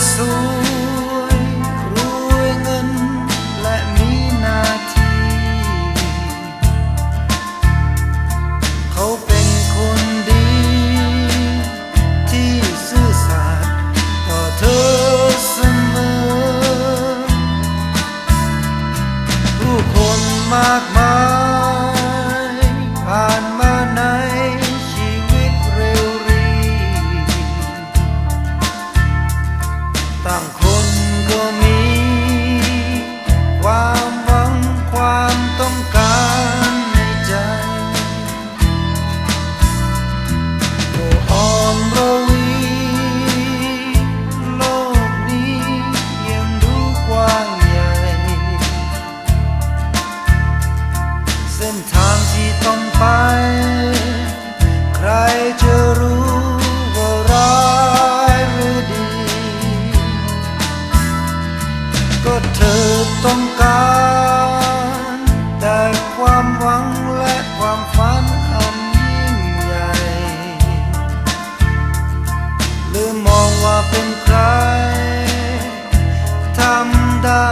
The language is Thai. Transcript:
soul ก็เธอต้องการแต่ความหวังและความฝันอันยิ่งใหญ่ลืมมองว่าเป็นใครทำได้